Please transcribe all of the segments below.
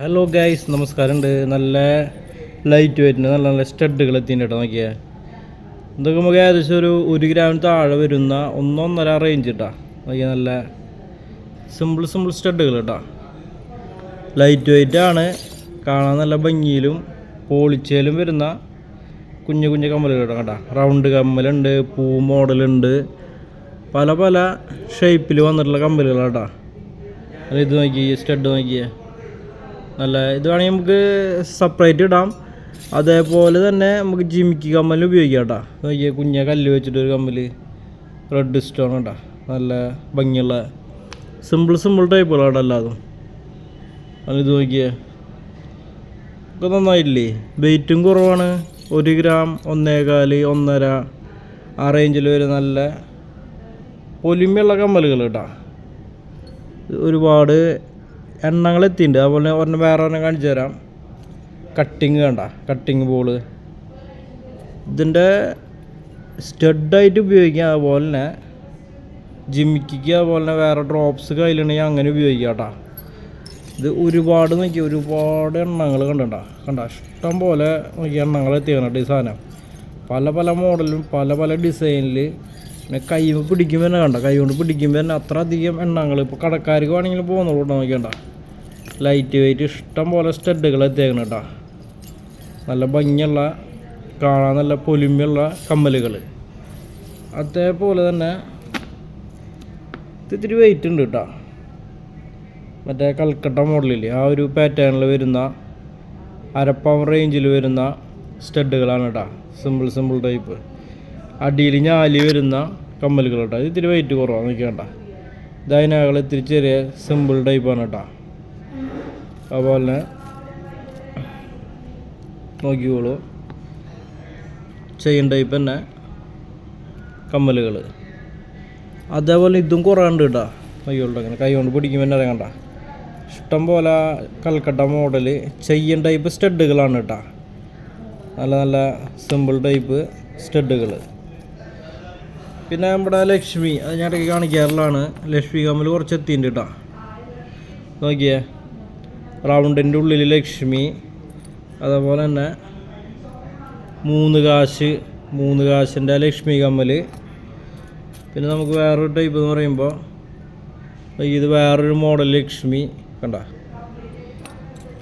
Hello guys നമസ്കാരമുണ്ട്. നല്ല light വരുന്ന നല്ല നല്ല സ്റ്റഡുകൾ എത്തിയിട്ട് കേട്ടോ നോക്കിയേ. എന്തൊക്കെ നമുക്ക് ഏകദേശം ഒരു ഒരു ഗ്രാം താഴെ വരുന്ന ഒന്നൊന്നര റേഞ്ച് കേട്ടോ നോക്കിയാൽ നല്ല സിമ്പിൾ സിമ്പിൾ സ്റ്റഡുകൾ കേട്ടോ ലൈറ്റ് വെയിറ്റ് ആണ്. കാണാൻ നല്ല ഭംഗിയിലും പോളിച്ചയിലും വരുന്ന കുഞ്ഞു കുഞ്ഞു കമ്മലുകൾ കേട്ടോ കേട്ടോ റൗണ്ട് കമ്മലുണ്ട് പൂ മോഡലുണ്ട്. പല പല ഷേപ്പിൽ വന്നിട്ടുള്ള കമ്മലുകളാട്ടോ ഇത് നോക്കി സ്റ്റഡ് നോക്കിയേ. നല്ല ഇത് വേണമെങ്കിൽ നമുക്ക് സെപ്പറേറ്റ് ഇടാം. അതേപോലെ തന്നെ നമുക്ക് ജിമിക്ക് കമ്മൽ ഉപയോഗിക്കാം കേട്ടോ നോക്കിയ കുഞ്ഞ കല്ല് വെച്ചിട്ട് ഒരു കമ്മൽ റെഡ് സ്റ്റോൺ കേട്ടോ നല്ല ഭംഗിയുള്ള സിമ്പിൾ സിമ്പിൾ ടൈപ്പുകളാണ് എല്ലാതും. അത് ഇത് നോക്കിയേ. ഒക്കെ നന്നായില്ലേ വെയിറ്റും കുറവാണ്. ഒരു ഗ്രാം ഒന്നേകാൽ ഒന്നര. ആ റേഞ്ചിൽ വരെ നല്ല പൊലിമയുള്ള കമ്മലുകൾ കേട്ടോ ഒരുപാട് എണ്ണങ്ങൾ എത്തിയിട്ടുണ്ട് അതുപോലെ ഒരെണ്ണം വേറെ ഒരെണ്ണം കാണിച്ചു തരാം. കട്ടിങ് വേണ്ട കട്ടിങ് ബോൾ ഇതിന്റെ സ്റ്റഡായിട്ട് ഉപയോഗിക്കാം. അതുപോലെ തന്നെ ജിമിക്കിക്ക് അതുപോലെ തന്നെ വേറെ ഡ്രോപ്സ് കയ്യിലുണ്ടെങ്കിൽ അങ്ങനെ ഉപയോഗിക്കാം കേട്ടോ. ഇത് ഒരുപാട് നോക്കി ഒരുപാട് എണ്ണങ്ങൾ കണ്ടിട്ടാ കണ്ട? ഇഷ്ടം പോലെ നോക്കി എണ്ണങ്ങൾ എത്തിയാണ് കേട്ടോ ഈ സാധനം. പല പല മോഡലും പല പല ഡിസൈനിൽ പിന്നെ കൈ പിടിക്കുമ്പോൾ തന്നെ കണ്ട? കൈ കൊണ്ട് പിടിക്കുമ്പോൾ തന്നെ അത്ര അധികം എണ്ണങ്ങൾ ഇപ്പോൾ കടക്കാർക്ക് വേണമെങ്കിൽ പോകുന്നുള്ളൂ നോക്കിയണ്ട ലൈറ്റ് വെയിറ്റ് ഇഷ്ടം പോലെ സ്റ്റഡുകൾ എത്തിയേക്കണം കേട്ടോ നല്ല ഭംഗിയുള്ള കാണാൻ നല്ല പൊലിമയുള്ള കമ്മലുകൾ അതേപോലെ തന്നെ ഇത് ഇത്തിരി വെയിറ്റ് ഉണ്ട് കേട്ടോ മറ്റേ കൽക്കട്ട മോഡലില്ലേ ആ ഒരു പാറ്റേണിൽ വരുന്ന അരപ്പവൻ റേഞ്ചിൽ വരുന്ന സ്റ്റഡുകളാണ് കേട്ടോ സിമ്പിൾ സിമ്പിൾ ടൈപ്പ് അടിയിൽ ഞാലി വരുന്ന കമ്മലുകൾ കേട്ടോ ഇത് ഇത്തിരി വെയിറ്റ് കുറവാണ് നിൽക്കേണ്ട ഇതതിനകൾ ഇത്തിരി ചെറിയ സിമ്പിൾ ടൈപ്പാണ് കേട്ടോ അതുപോലെ തന്നെ നോക്കിക്കോളൂ. ചെയിൻ ടൈപ്പ് തന്നെ കമ്മലുകൾ അതേപോലെ ഇതും കുറേ ഉണ്ട് കേട്ടോ. കൈകൊണ്ട് അങ്ങനെ കൈ കൊണ്ട് പിടിക്കുമ്പോൾ തന്നെ ഇറങ്ങണ്ട. ഇഷ്ടം പോലെ കൽക്കട്ട മോഡൽ ചെയ്യൻ ടൈപ്പ് സ്റ്റഡുകളാണ് കേട്ടോ. നല്ല നല്ല സിമ്പിൾ ടൈപ്പ് സ്റ്റഡുകൾ പിന്നെ നമ്മുടെ ലക്ഷ്മി അത് ഞാൻ കാണിക്കാറുള്ളതാണ്. ലക്ഷ്മി കമ്മൽ കുറച്ച് എത്തിയിട്ടുണ്ട് കേട്ടോ. നോക്കിയേ. റൗണ്ടിന്റെ ഉള്ളിൽ ലക്ഷ്മി അതേപോലെ തന്നെ മൂന്ന് കാശ് മൂന്ന് കാശിന്റെ ലക്ഷ്മി കമ്മൽ പിന്നെ നമുക്ക് വേറൊരു ടൈപ്പ് എന്ന് പറയുമ്പോൾ ഇത് വേറൊരു മോഡൽ ലക്ഷ്മി കണ്ട?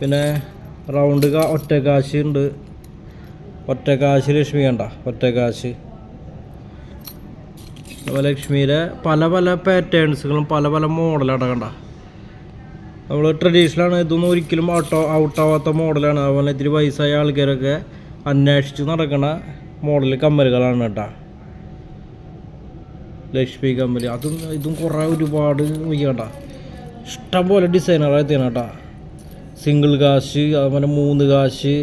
പിന്നെ റൗണ്ട് കാ ഒറ്റ കാശ് ഉണ്ട് ഒറ്റ കാശ് ലക്ഷ്മി കണ്ട? ഒറ്റ അപ്പോൾ ലക്ഷ്മിയിലെ പല പല പാറ്റേൺസുകളും പല പല മോഡലാണ് കണ്ട? നമ്മൾ ട്രഡീഷണലാണ് ഇതൊന്നും ഒരിക്കലും ഔട്ടോ ഔട്ടാവാത്ത മോഡലാണ് അതുപോലെ ഇത്തിരി വയസ്സായ ആൾക്കാരൊക്കെ അന്വേഷിച്ച് നടക്കുന്ന മോഡൽ കമ്മലുകളാണ് കേട്ടോ. ലക്ഷ്മി കമ്മൽ അതും ഇതും കുറേ ഒരുപാട് കേട്ടോ. ഇഷ്ടം പോലെ ഡിസൈനുകളാണ് എത്തിയാണ് കേട്ടോ. സിംഗിൾ കാശ് അതുപോലെ മൂന്ന് കാശ്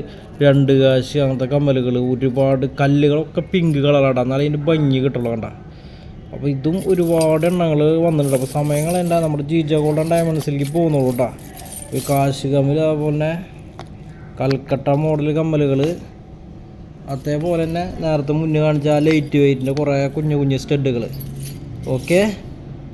രണ്ട് കാശ് അങ്ങനത്തെ കമ്മലുകൾ ഒരുപാട് കല്ലുകളൊക്കെ പിങ്ക് കളറാണ് എന്നാലും അതിന്റെ ഭംഗി കിട്ടുള്ളൂ കണ്ട. അപ്പോൾ ഇതും ഒരുപാട് എണ്ണങ്ങൾ വന്നിട്ടുണ്ട്. അപ്പോൾ സമയങ്ങൾ എന്താ? നമ്മുടെ ജീജ ഗോൾഡൻ ഡയമണ്ട്സിലേക്ക് പോകുന്നുള്ളൂ കേട്ടോ ഈ കാശ് കമ്മൽ അതുപോലെ കൽക്കട്ട മോഡൽ കമ്മലുകൾ അതേപോലെ തന്നെ നേരത്തെ മുന്നേ കാണിച്ച ആ ലൈറ്റ് വെയിറ്റിന്റെ കുറേ കുഞ്ഞു കുഞ്ഞു സ്റ്റഡുകൾ ഓക്കെ